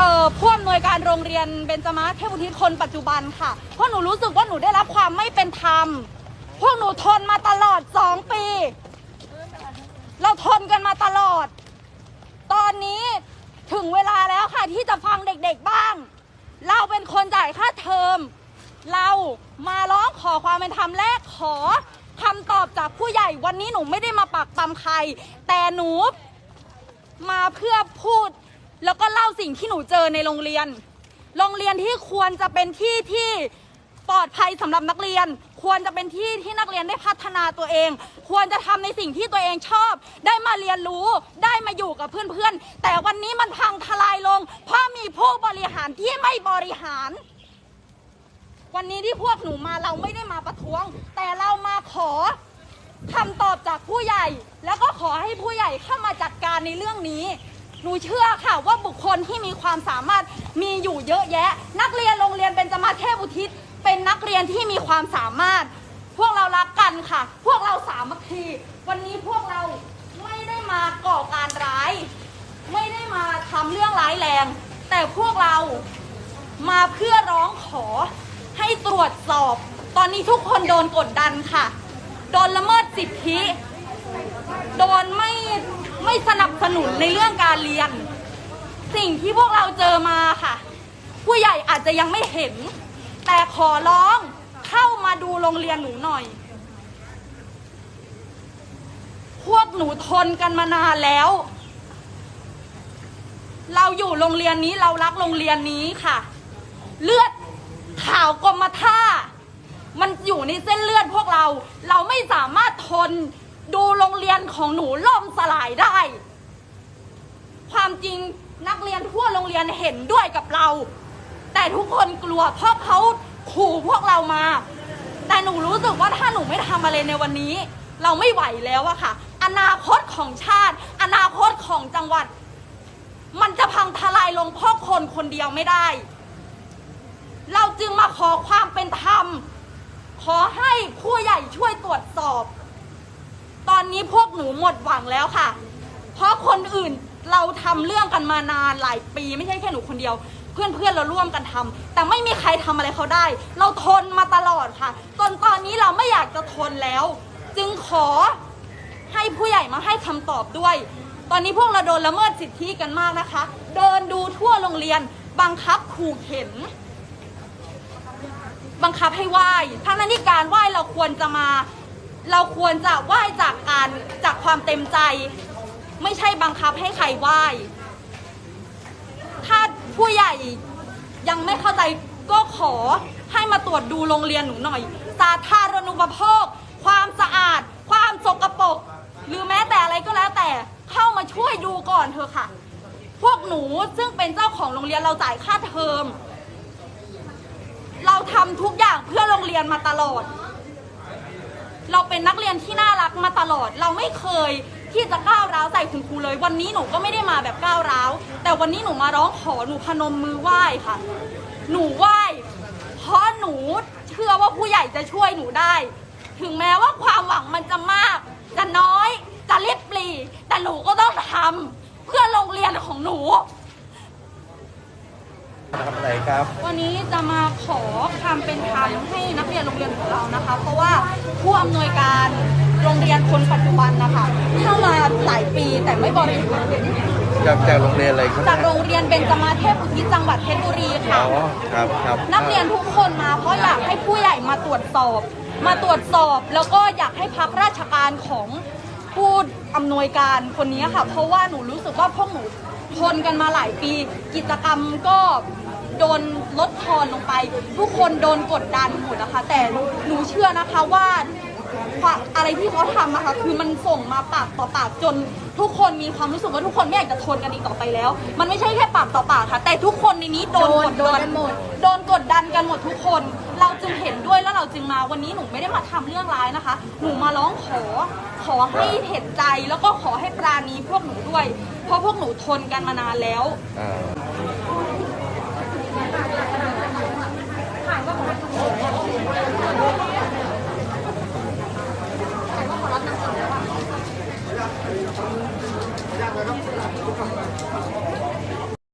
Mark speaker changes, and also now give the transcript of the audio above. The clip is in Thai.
Speaker 1: เอ่อผู้อำนวยการโรงเรียนเบญจมาศเทพอุทิศคนปัจจุบันค่ะ เพราะหนูรู้สึกว่าหนูได้รับความไม่เป็นธรรม พวกหนูทนมาตลอดสองปี เราทนกันมาตลอด ตอนนี้ถึงเวลาแล้วค่ะที่จะฟังเด็กๆบ้าง เราเป็นคนจ่ายค่าเทอม เรามาร้องขอความเป็นธรรมแรกขอคำตอบจากผู้ใหญ่วันนี้หนูไม่ได้มาปักตำใคร แต่หนูมาเพื่อพูด แล้วก็เล่าสิ่งที่หนูเจอในโรงเรียน โรงเรียนที่ควรจะเป็นที่ที่ปลอดภัยสำหรับนักเรียน ควรจะเป็นที่ที่นักเรียนได้พัฒนาตัวเอง ควรจะทำในสิ่งที่ตัวเองชอบ ได้มาเรียนรู้ได้มาอยู่กับเพื่อนๆ แต่วันนี้มันพังทลายลง เพราะมีผู้บริหารที่ไม่บริหาร วันนี้ที่พวกหนูมาเราไม่ได้มาประท้วง แต่เรามาขอคำตอบจากผู้ใหญ่ แล้วก็ขอให้ผู้ใหญ่เข้ามาจัดการในเรื่องนี้ หนูเชื่อค่ะว่าบุคคลที่มีความสามารถมีอยู่เยอะแยะ นักเรียนโรงเรียนเบญจมาเทพอุทิศ เป็นนักเรียนที่มีความสามารถ พวกเรารักกันค่ะ พวกเราสามัคคีวันนี้พวกเราไม่ได้มาก่อการร้าย ไม่ได้มาทำเรื่องร้ายแรง แต่พวกเรามาเพื่อร้องขอให้ตรวจสอบ ตอนนี้ทุกคนโดนกดดันค่ะ โดนละเมิดสิทธิ โดนไม่ไม่ สนุนในเรื่องการเรียน สิ่งที่พวกเราเจอมาค่ะ ผู้ใหญ่อาจจะยังไม่เห็น แต่ขอร้องเข้ามาดูโรงเรียนหนูหน่อย พวกหนูทนกันมานานแล้ว เราอยู่โรงเรียนนี้เรารักโรงเรียนนี้ค่ะ เลือดข่าวกรมท่า มันอยู่ในเส้นเลือดพวกเรา เราไม่สามารถทนดูโรงเรียนของหนูล่มสลายได้ ความจริงนักเรียนทั่วโรงเรียนเห็นด้วยกับเรา แต่ทุกคนกลัวเพราะเขาขู่พวกเรามา แต่หนูรู้สึกว่าถ้าหนูไม่ทำอะไรในวันนี้ เราไม่ไหวแล้วอะค่ะ อนาคตของชาติ อนาคตของจังหวัด มันจะพังทลายลงเพราะคนคนเดียวไม่ได้ เราจึงมาขอความเป็นธรรม ขอให้ผู้ใหญ่ช่วยตรวจสอบ ตอนนี้พวกหนูหมดหวังแล้วค่ะ เพราะคนอื่น เราทำเรื่องกันมานานหลายปีไม่ใช่แค่หนูคนเดียว เพื่อนเพื่อนๆเราร่วมกันทำแต่ไม่มีใครทำอะไรเขาได้ เราทนมาตลอดค่ะจนตอนนี้เราไม่อยากจะทนแล้ว จึงขอให้ผู้ใหญ่มาให้คำตอบด้วย ตอนนี้พวกเราโดนละเมิดสิทธิกันมากนะคะ เดินดูทั่วโรงเรียนบังคับขู่เข็น บังคับให้ไหว้ทั้งนั้นที่การไหว้เราควรจะมา เราควรจะไหว้จากการจากความเต็มใจ ไม่ใช่บังคับให้ใครไหว้ ถ้าผู้ใหญ่ยังไม่เข้าใจก็ขอให้มาตรวจดูโรงเรียนหนูหน่อย สาธารณูปโภค ความสะอาด ความสกปรกหรือแม้แต่อะไรก็แล้วแต่เข้ามาช่วยดูก่อนเถอะค่ะ พวกหนูซึ่งเป็นเจ้าของโรงเรียนเราจ่ายค่าเทอม เราทำทุกอย่างเพื่อโรงเรียนมาตลอด เราเป็นนักเรียนที่น่ารักมาตลอด เราไม่เคย ที่จะก้าวร้าวใส่คุณครูเลย วันนี้หนูก็ไม่ได้มาแบบก้าวร้าว แต่วันนี้หนูมาร้องขอหนูพนมมือไหว้ค่ะ หนูไหว้เพราะหนูเชื่อว่าผู้ใหญ่จะช่วยหนูได้ ถึงแม้ว่าความหวังมันจะมาก จะน้อยจะเล็ดปลีแต่หนูก็ต้องทำเพื่อโรงเรียนของหนู
Speaker 2: ทำอะไรครับ
Speaker 1: วันนี้จะมาขอความเป็นธรรมให้นักเรียนโรงเรียนของเรานะคะ เพราะว่าผู้อำนวยการโรงเรียนคนปัจจุบันนะคะ ไม่บริหาร
Speaker 2: จากจากโรงเรียนอะไรครับ
Speaker 1: จากโรงเรียนเบญจมาศเทพอุทิศจังหวัดเพชรบุรี
Speaker 2: อ๋
Speaker 1: ค่ะ
Speaker 2: อครับครับ
Speaker 1: นักเรียนทุกคนมาเพราะอยากให้ผู้ใหญ่มาตรวจสอบ มาตรวจสอบแล้วก็อยากให้พักราชการของผู้อำนวยการคนนี้ค่ะ เพราะว่าหนูรู้สึกว่าพวกหนูทนกันมาหลายปี กิจกรรมก็โดนลดทอนลงไป ทุกคนโดนกดดันหมดนะคะแต่หนูเชื่อนะคะว่า ความอะไรที่เขาทำอะค่ะคือมันส่งมาปากต่อปากจนทุกคนมีความรู้สึกว่าทุกคนไม่อยากจะทนกันอีกต่อไปแล้ว มันไม่ใช่แค่ปากต่อปากค่ะ แต่ทุกคนในนี้โดนกดดันหมด โดนกดดันกันหมดทุกคน เราจึงเห็นด้วยแล้วเราจึงมาวันนี้หนูไม่ได้มาทำเรื่องร้ายนะคะ หนูมาร้องขอ ขอให้เห็นใจแล้วก็ขอให้ปราณีพวกหนูด้วย เพราะพวกหนูทนกันมานานแล้ว